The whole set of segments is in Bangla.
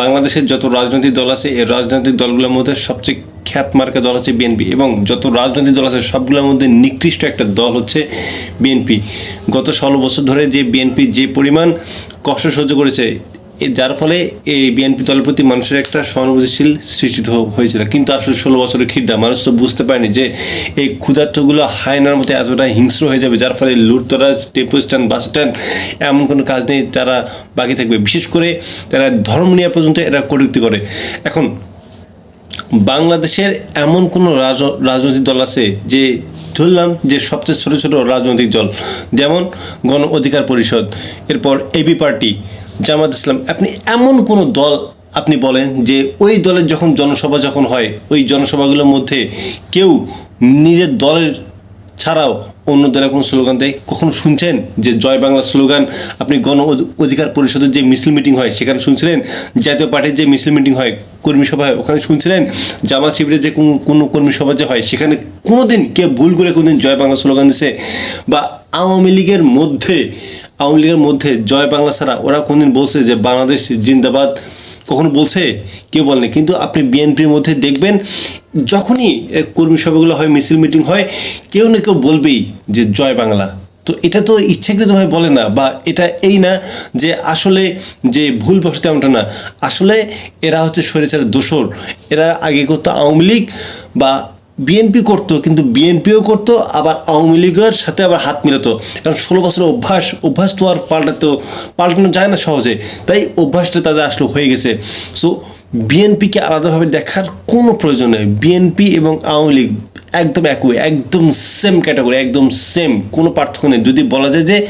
বাংলাদেশের যত রাজনৈতিক দল আছে, এই রাজনৈতিক দলগুলোর মধ্যে সবচেয়ে খ্যাত মার্কা দল হচ্ছে বিএনপি এবং যত রাজনৈতিক দল আছে, সবগুলোর মধ্যে নিকৃষ্ট একটা দল হচ্ছে বিএনপি গত ষোলো বছর ধরে যে বিএনপি যে পরিমাণ কষ্ট সহ্য করেছে যার ফলে এই বিএনপি দলের প্রতি মানুষের একটা সহানুভূতিশীল সৃষ্টি হয়েছিল। কিন্তু আসলে ষোলো বছরের খিদ্দা, মানুষ তো বুঝতে পারেনি যে এই ক্ষুধার্তগুলো হায়নার মতো এতটা হিংস্র হয়ে যাবে, যার ফলে লুটতরাজ টেম্পো স্ট্যান্ড, বাস স্ট্যান্ড এমন কোনো কাজ নেই তারা বাকি থাকবে। বিশেষ করে তারা ধর্ম নিয়ে পর্যন্ত এরা কটূক্তি করে। এখন বাংলাদেশের এমন কোনো রাজ- রাজনৈতিক দল আছে যে ধরলাম যে সবচেয়ে ছোট ছোট রাজনৈতিক দল, যেমন গণ অধিকার পরিষদ, এরপর এবি পার্টি জামাত ইসলাম, আপনি এমন কোনো দল আপনি বলেন যে ওই দলের যখন জনসভা যখন হয়, ওই জনসভাগুলোর মধ্যে কেউ নিজের দলের ছাড়াও অন্য দলের কোনো স্লোগান দেয়? কখনো শুনছেন যে জয় বাংলা স্লোগান? আপনি গণ অধিকার পরিষদের যে মিছিল মিটিং হয়, সেখানে শুনছিলেন? জাতীয় পার্টির যে মিছিল মিটিং হয়, কর্মী সভা হয়, ওখানে শুনছিলেন? জামাত শিবিরের যে কোনো কোনো কর্মী সভা যে হয়, সেখানে কোনো দিন কে ভুল করে কোনোদিন জয় বাংলা স্লোগান দিছে? বা আওয়ামী লীগের মধ্যে আওয়ামী লীগের মধ্যে জয় বাংলা ছাড়া ওরা কোনদিন বলছে যে বাংলাদেশ জিন্দাবাদ? কখনো বলছে? কেউ বলেনি। কিন্তু আপনি বিএনপির মধ্যে দেখবেন, যখনই কর্মী সভাগুলো হয়, মিছিল মিটিং হয়, কেউ না কেউ বলবেই যে জয় বাংলা। তো এটা তো ইচ্ছাকৃতভাবে বলে না বা এটা এই না যে আসলে যে ভুল বসতে এমনটা না। আসলে এরা হচ্ছে স্বৈরাচারের দোসর। এরা আগে করতো আওয়ামী লীগ বা বিএনপি করতো, কিন্তু বিএনপিও করতো, আবার আওয়ামী লীগের সাথে আবার হাত মিলাতো। কারণ ষোলো বছরের অভ্যাস অভ্যাস তো আর পাল্টাতো, পাল্টানো যায় না সহজে। তাই অভ্যাসটা তাদের আসলে হয়ে গেছে। সো বিএনপিকে আলাদাভাবে দেখার কোনো প্রয়োজন নেই। বিএনপি এবং আওয়ামী লীগ একদম একই, একদম সেম ক্যাটাগরি একদম সেম কোনো পার্থক্য নেই। যদি বলা যায় যে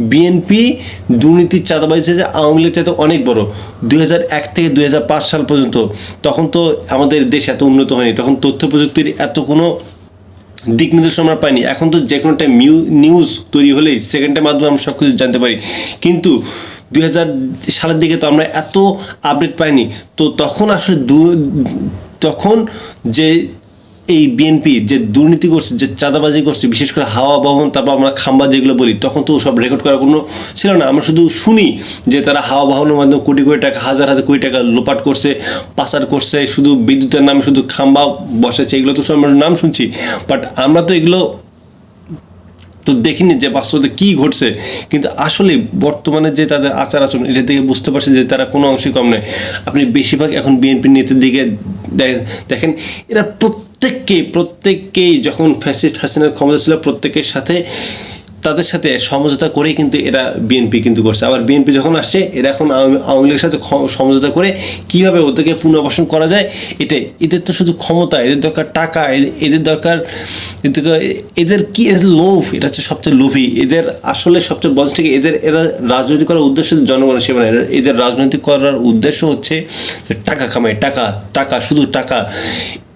বিএনপি দুর্নীতির চাঁদাবাজি যে আওয়ামী লীগ চাইতে অনেক বড়। দুই এক থেকে দুই হাজার পাঁচ সাল পর্যন্ত, তখন তো আমাদের দেশ এত উন্নত হয়নি। তখন তথ্য প্রযুক্তির এত কোনো দিক নির্দেশনা আমরা পাইনি। এখন তো যে কোনো একটা নিউজ তৈরি হলেই সেকেন্ডের মাধ্যমে আমরা সব কিছু জানতে পারি। কিন্তু দুই হাজার সালের দিকে তো আমরা এত আপডেট পাইনি। তো তখন আসলে দু- তখন যে এই বিএনপি যে দুর্নীতি করছে, যে চাঁদাবাজি করছে, বিশেষ করে হাওয়া ভবন তারপর আমরা খাম্বা যেগুলো বলি, তখন তো সব রেকর্ড করার কোনো ছিল না। আমরা শুধু শুনি যে তারা হাওয়া ভবনের মাধ্যমে কোটি কোটি টাকা, হাজার হাজার, কোটি টাকা লোপাট করছে, পাচার করছে, শুধু বিদ্যুতের নামে শুধু খাম্বা বসেছে এগুলো তো সব আমরা নাম শুনছি। বাট আমরা তো এগুলো তো দেখিনি যে বাস্তবে কি ঘটছে। কিন্তু আসলে বর্তমানে যে তাদের আচার আচরণ, এটা থেকে বুঝতে পারছি যে তারা কোনো অংশে কম নয়। আপনি বেশিরভাগ এখন বিএনপি নেতার দিকে দেখেন, এরা প্রত্যেককে প্রত্যেককেই যখন ফ্যাসিস্ট হাসিনার ক্ষমতা ছিল, প্রত্যেকের সাথে, তাদের সাথে সমঝোতা করেই কিন্তু এরা বিএনপি কিন্তু করছে। আবার বিএনপি যখন আসছে এরা এখন আওয়ামী- লীগের সাথে সমঝোতা করে কীভাবে ওদেরকে পুনর্বাসন করা যায় এটাই এদের তো শুধু ক্ষমতা, এদের দরকার টাকা এদের- দরকার, এদের কি, এদের লোভ, এটা হচ্ছে সবচেয়ে লোভী। এদের আসলে সবচেয়ে বড় থেকে এদের, এরা রাজনৈতিক করার উদ্দেশ্য জনগণের সেবা এদের রাজনৈতিক করার উদ্দেশ্য হচ্ছে টাকা কামাই, টাকা টাকা, শুধু টাকা।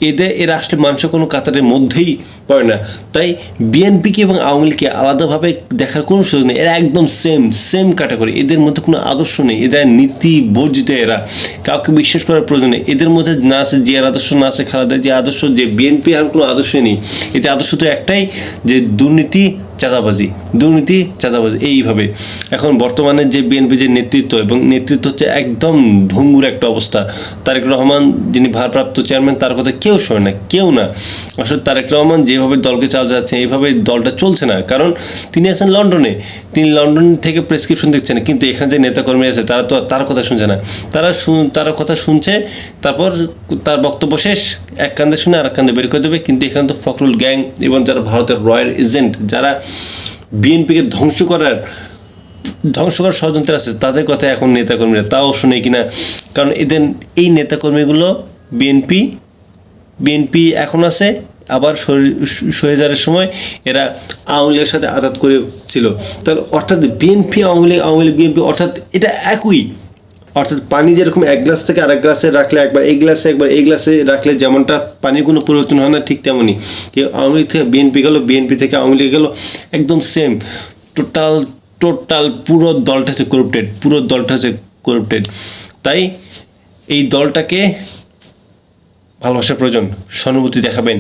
এদের এরা আসলে মানুষের কোনো কাতারের মধ্যেই পড়ে না। তাই বিএনপিকে এবং আওয়ামী লীগকে আলাদাভাবে দেখার কোনো সুযোগ নেই। এরা একদম সেম সেম ক্যাটাগরি এদের মধ্যে কোনো আদর্শ নেই। এদের নীতি বর্জিত এরা। কাউকে বিশ্বাস করার প্রয়োজন নেই। এদের মধ্যে না আছে জিয়ার আদর্শ, না আছে খালেদা যে আদর্শ, যে বিএনপি আর কোনো আদর্শই নেই। এতে আদর্শ তো একটাই যে দুর্নীতি চাঁদাবাজি, দুর্নীতি, চাঁদাবাজি, এইভাবে। এখন বর্তমানে যে বিএনপি যে নেতৃত্ব এবং নেতৃত্ব হচ্ছে একদম ভঙ্গুর একটা অবস্থা। তারেক রহমান, যিনি ভারপ্রাপ্ত চেয়ারম্যান, তার কথা কেউ শোনে না, কেউ না। আসলে তারেক রহমান যেভাবে দলকে চাল যাচ্ছে, এইভাবে দলটা চলছে না। কারণ তিনি আছেন লন্ডনে। তিনি লন্ডন থেকে প্রেসক্রিপশন দিচ্ছেন কিন্তু এখানে যে নেতাকর্মী আছে, তারা তো তার কথা শুনছে না। তারা তার কথা শুনছে, তারপর তার বক্তব্য শেষ, এক কান্দে শুনে আর এক কান্দে বের করে দেবে। কিন্তু এখানে তো ফখরুল গ্যাং এবং যারা ভারতের রয়্যাল এজেন্ট, যারা বিএনপিকে ধ্বংস করার ধ্বংস করার ষড়যন্ত্র আছে, তাদের কথা এখন নেতাকর্মীরা তাও শুনে কিনা? কারণ এদের এই নেতাকর্মীগুলো বিএনপি বিএনপি এখন আছে, আবার সরেজারের সময় এরা আওয়ামী লীগের সাথে আজাদ করে ছিল। তাহলে অর্থাৎ বিএনপি আওয়ামী লীগ আওয়ামী লীগ, বিএনপি, অর্থাৎ এটা একই। অর্থাৎ পানি যেরকম এক গ্লাস থেকে আরেক গ্লাসে রাখলে একবার এই গ্লাসে একবার এই গ্লাসে রাখলে যেমনটা পানির কোনো পরিবর্তন হয় না, ঠিক তেমনই কেউ আওয়ামী লীগ থেকে বিএনপি গেল, বিএনপি থেকে আওয়ামী লীগ গেল, একদম সেম টোটাল টোটাল পুরো দলটা হচ্ছে করপ্টেড পুরো দলটা হচ্ছে করপ্টেড তাই এই দলটাকে ভালোবাসার প্রয়োজন, সহানুভূতি দেখাবেন।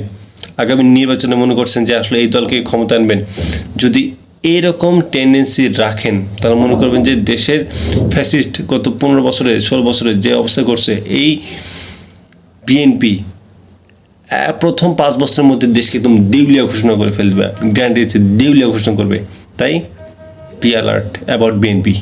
আগামী নির্বাচনে মনে করছেন যে আসলে এই দলকে ক্ষমতা আনবেন। যদি এইরকম টেন্ডেন্সি রাখেন। তারা মনে করবেন যে দেশের ফ্যাসিস্ট গত পনেরো বছরে, ষোলো বছরে যে অবস্থা করছে, এই বিএনপি প্রথম পাঁচ বছরের মধ্যে দেশকে একদম দেউলিয়া ঘোষণা করে ফেলবে গ্যারান্টি দিচ্ছে দেউলিয়া ঘোষণা করবে। তাই পি অ্যালার্ট অ্যাবাউট বিএনপি